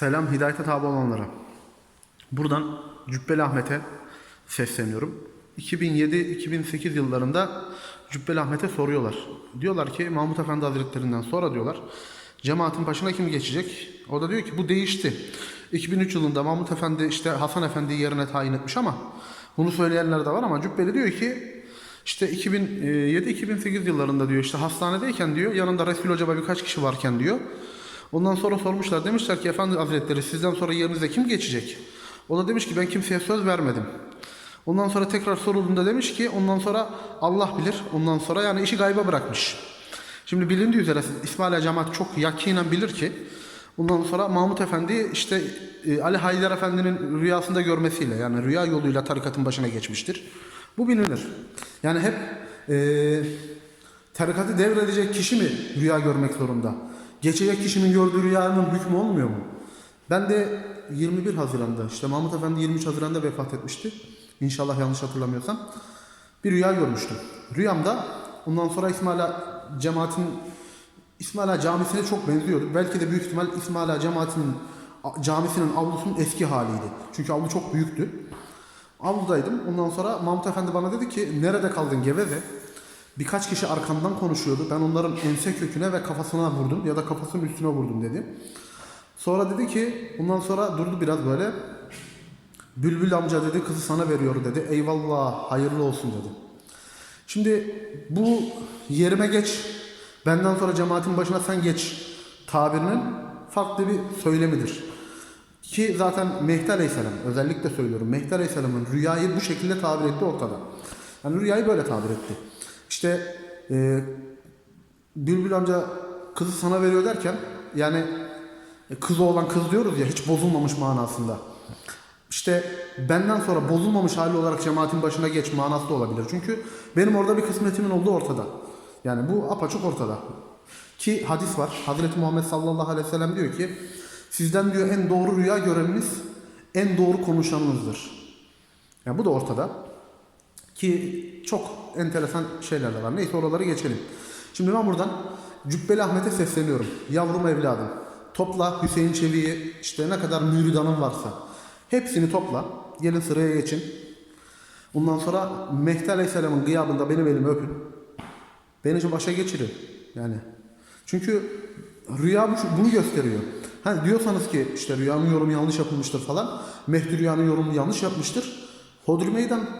Selam hidayete tabi olanlara. Buradan Cübbeli Ahmet'e sesleniyorum. 2007-2008 yıllarında Cübbeli Ahmet'e soruyorlar. Diyorlar ki Mahmut Efendi Hazretlerinden sonra diyorlar cemaatin başına kim geçecek? O da diyor ki bu değişti. 2003 yılında Mahmut Efendi işte Hasan Efendi'yi yerine tayin etmiş ama bunu söyleyenler de var ama Cübbeli diyor ki işte 2007-2008 yıllarında diyor işte hastanedeyken diyor yanında Resul Hoca birkaç kişi varken diyor Ondan sonra sormuşlar. Demişler ki efendi hazretleri sizden sonra yerinize kim geçecek? O da demiş ki ben kimseye söz vermedim. Ondan sonra tekrar sorulduğunda demiş ki ondan sonra Allah bilir. Ondan sonra yani işi gayba bırakmış. Şimdi bilindiği üzere İsmail Cemaat çok yakinen bilir ki Ondan sonra Mahmut Efendi işte e, Ali Haydar Efendi'nin rüyasında görmesiyle yani rüya yoluyla tarikatın başına geçmiştir. Bu bilinir. Yani hep e, tarikatı devredecek kişi mi rüya görmek zorunda? Geçecek kişinin gördüğü rüyanın hükmü olmuyor mu? Ben de 21 Haziran'da işte Mahmut Efendi 23 Haziran'da vefat etmişti. İnşallah yanlış hatırlamıyorsam. Bir rüya görmüştüm. Rüyamda ondan sonra İsmail Ağa cemaatin İsmail Ağa camisine çok benziyordu. Belki de büyük ihtimal İsmail Ağa cemaatinin camisinin avlusunun eski haliydi. Çünkü avlu çok büyüktü. Avludaydım. Ondan sonra Mahmut Efendi bana dedi ki nerede kaldın geveze? Birkaç kişi arkamdan konuşuyordu. Ben onların ense köküne ve kafasına vurdum ya da kafasının üstüne vurdum dedi. Sonra dedi ki ondan sonra durdu biraz böyle. Bülbül amca dedi kızı sana veriyor dedi. Eyvallah hayırlı olsun dedi. Şimdi bu yerime geç benden sonra cemaatin başına sen geç tabirinin farklı bir söylemidir. Ki zaten Mehdi Aleyhisselam özellikle söylüyorum. Mehdi Aleyhisselam'ın rüyayı bu şekilde tabir etti ortada. Yani rüyayı böyle tabir etti. İşte e, Bülbül amca kızı sana veriyor derken yani e, kızı olan kız diyoruz ya hiç bozulmamış manasında. İşte benden sonra bozulmamış hali olarak cemaatin başına geç manası da olabilir. Çünkü benim orada bir kısmetimin olduğu ortada. Yani bu apaçık ortada. Ki hadis var. Hazreti Muhammed sallallahu aleyhi ve sellem diyor ki sizden diyor en doğru rüya göreniniz en doğru konuşanınızdır. Yani bu da ortada. Ki çok enteresan şeyler de var. Neyse oraları geçelim. Şimdi ben buradan Cübbeli Ahmet'e sesleniyorum. Yavrum evladım. Topla Hüseyin Çevik'i işte ne kadar müridanın varsa. Hepsini topla. Gelin sıraya geçin. Ondan sonra Mehdi Aleyhisselam'ın gıyabında benim elimi öpün. Beni başa geçirin. Yani. Çünkü rüya bu- bunu gösteriyor. Hani diyorsanız ki işte rüyanın yorumu yanlış yapılmıştır falan. Mehdi rüyanın yorumunu yanlış yapmıştır. Hodri meydan